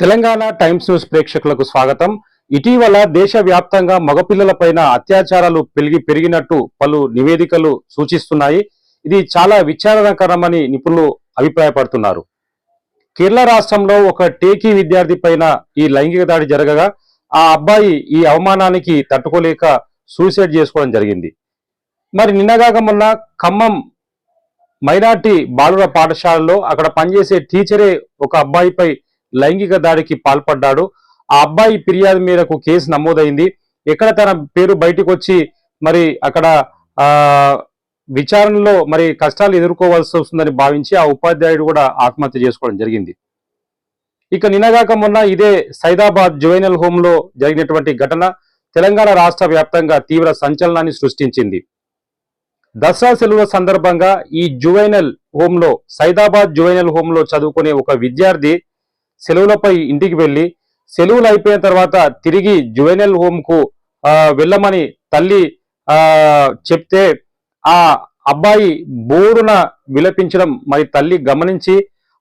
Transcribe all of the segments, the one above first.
Telangana times news ప్రేక్షకులకు స్వాగతం. ఇటీవల దేశవ్యాప్తంగా మగపిల్లలపైన అత్యాచారాలు పెరిగి పెరిగినట్టు పలు నివేదికలు సూచిస్తున్నాయి. ఇది చాలా విచారణకరమని నిపుణులు అభిప్రాయపడుతున్నారు. కేరళ రాష్ట్రంలో ఒక టేకీ విద్యార్థి పైన ఈ లైంగిక దాడి జరగగా ఆ అబ్బాయి ఈ అవమానానికి తట్టుకోలేక సూసైడ్ చేసుకోవడం జరిగింది. మరి నిన్నగాక మొన్న ఖమ్మం మైనార్టీ బాలుర పాఠశాలలో అక్కడ పనిచేసే టీచరే ఒక అబ్బాయిపై లైంగిక దాడికి పాల్పడ్డాడు. ఆ అబ్బాయి ఫిర్యాదు మేరకు కేసు నమోదైంది. ఎక్కడ తన పేరు బయటకు వచ్చి మరి అక్కడ ఆ విచారణలో మరి కష్టాలు ఎదుర్కోవాల్సి వస్తుందని భావించి ఆ ఉపాధ్యాయుడు కూడా ఆత్మహత్య చేసుకోవడం జరిగింది. ఇక నినగాక మొన్న ఇదే సైదాబాద్ జువైనల్ హోమ్లో జరిగినటువంటి ఘటన తెలంగాణ రాష్ట్ర వ్యాప్తంగా తీవ్ర సంచలనాన్ని సృష్టించింది. దసరా సెలవుల సందర్భంగా ఈ జువైనల్ హోమ్లో సైదాబాద్ జువైనల్ హోమ్లో చదువుకునే ఒక విద్యార్థి సెలవులపై ఇంటికి వెళ్ళి సెలవులు అయిపోయిన తర్వాత తిరిగి జువెనల్ హోమ్కు వెళ్ళమని తల్లి చెప్తే ఆ అబ్బాయి బోరున విలపించడం మరి తల్లి గమనించి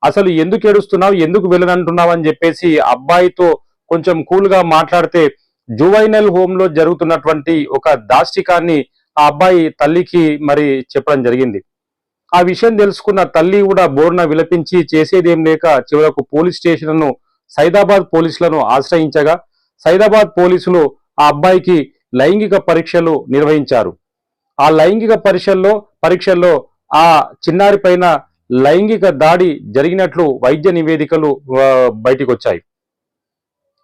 అసలు ఎందుకు ఏడుస్తున్నావు ఎందుకు వెళ్ళనంటున్నావు అని చెప్పేసి అబ్బాయితో కొంచెం కూల్గా మాట్లాడితే జువైనల్ హోమ్లో జరుగుతున్నటువంటి ఒక దాష్టికాన్ని ఆ అబ్బాయి తల్లికి మరి చెప్పడం జరిగింది. ఆ విషయం తెలుసుకున్న తల్లి కూడా బోర్న విలపించి చేసేదేం లేక చివరకు పోలీస్ స్టేషన్ను సైదాబాద్ పోలీసులను ఆశ్రయించగా సైదాబాద్ పోలీసులు ఆ అబ్బాయికి లైంగిక పరీక్షలు నిర్వహించారు. ఆ లైంగిక పరీక్షల్లో పరీక్షల్లో ఆ చిన్నారి పైన లైంగిక దాడి జరిగినట్లు వైద్య నివేదికలు బయటికొచ్చాయి. బయటికి వచ్చాయి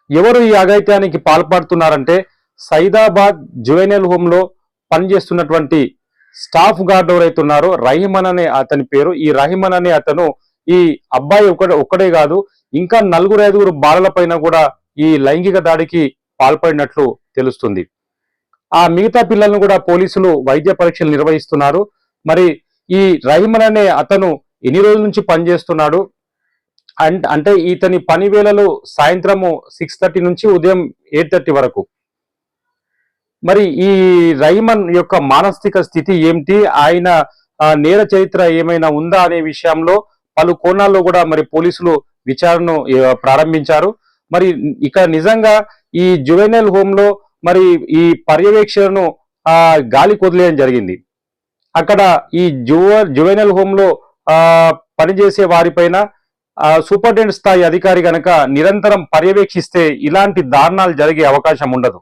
ఎవరు ఈ అఘాయిత్యానికి పాల్పడుతున్నారంటే సైదాబాద్ జువెనల్ హోంలో పనిచేస్తున్నటువంటి స్టాఫ్ గార్డ్ ఎవరైతే ఉన్నారో రహిమన్ అనే అతని పేరు. ఈ రహిమన్ అనే అతను ఈ అబ్బాయి ఒకటే ఒక్కడే కాదు ఇంకా నలుగురు ఐదుగురు బాలల పైన కూడా ఈ లైంగిక దాడికి పాల్పడినట్లు తెలుస్తుంది. ఆ మిగతా పిల్లలను కూడా పోలీసులు వైద్య పరీక్షలు నిర్వహిస్తున్నారు. మరి ఈ రహిమన్ అనే అతను ఎన్ని రోజుల నుంచి పనిచేస్తున్నాడు? అంటే ఇతని పని వేళలు సాయంత్రము సిక్స్ థర్టీ నుంచి ఉదయం ఎయిట్ థర్టీ వరకు. మరి ఈ రైమన్ యొక్క మానసిక స్థితి ఏమిటి? ఆయన నేర చరిత్ర ఏమైనా ఉందా అనే విషయంలో పలు కోణాల్లో కూడా మరి పోలీసులు విచారణను ప్రారంభించారు. మరి ఇక నిజంగా ఈ జువెనల్ హోమ్లో మరి ఈ పర్యవేక్షణను ఆ గాలి కొదిలేయడం జరిగింది. అక్కడ ఈ జువ జువెనల్ హోమ్లో ఆ పనిచేసే వారిపైన సూపరింటెండెంట్ స్థాయి అధికారి కనుక నిరంతరం పర్యవేక్షిస్తే ఇలాంటి దారుణాలు జరిగే అవకాశం ఉండదు.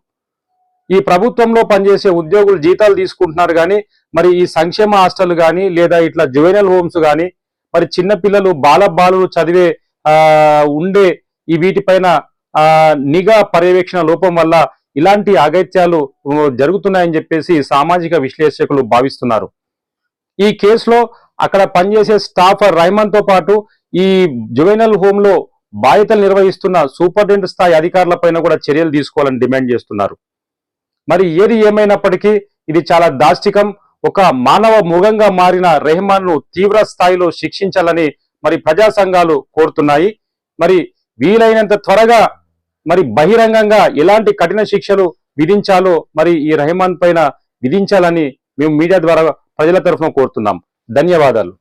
ఈ ప్రభుత్వంలో పనిచేసే ఉద్యోగులు జీతాలు తీసుకుంటున్నారు కానీ మరి ఈ సంక్షేమ హాస్టల్ కానీ లేదా ఇట్లా జువెనల్ హోమ్స్ కానీ మరి చిన్న పిల్లలు బాల బాలులు చదివే ఆ ఉండే ఈ వీటిపైన ఆ నిఘా పర్యవేక్షణ లోపం వల్ల ఇలాంటి అగత్యాలు జరుగుతున్నాయని చెప్పేసి సామాజిక విశ్లేషకులు భావిస్తున్నారు. ఈ కేసులో అక్కడ పనిచేసే స్టాఫర్ రైమన్తో పాటు ఈ జువెనల్ హోమ్లో బాధ్యతలు నిర్వహిస్తున్న సూపరింటెండెంట్ స్థాయి అధికారులపైన కూడా చర్యలు తీసుకోవాలని డిమాండ్ చేస్తున్నారు. మరి ఏది ఏమైనప్పటికీ ఇది చాలా దాష్టికం. ఒక మానవ ముఖంగా మారిన రెహమాన్ను తీవ్ర స్థాయిలో శిక్షించాలని మరి ప్రజా సంఘాలు కోరుతున్నాయి. మరి వీలైనంత త్వరగా మరి బహిరంగంగా ఎలాంటి కఠిన శిక్షలు విధించాలో మరి ఈ రెహమాన్ పైన విధించాలని మేము మీడియా ద్వారా ప్రజల తరఫున కోరుతున్నాం. ధన్యవాదాలు.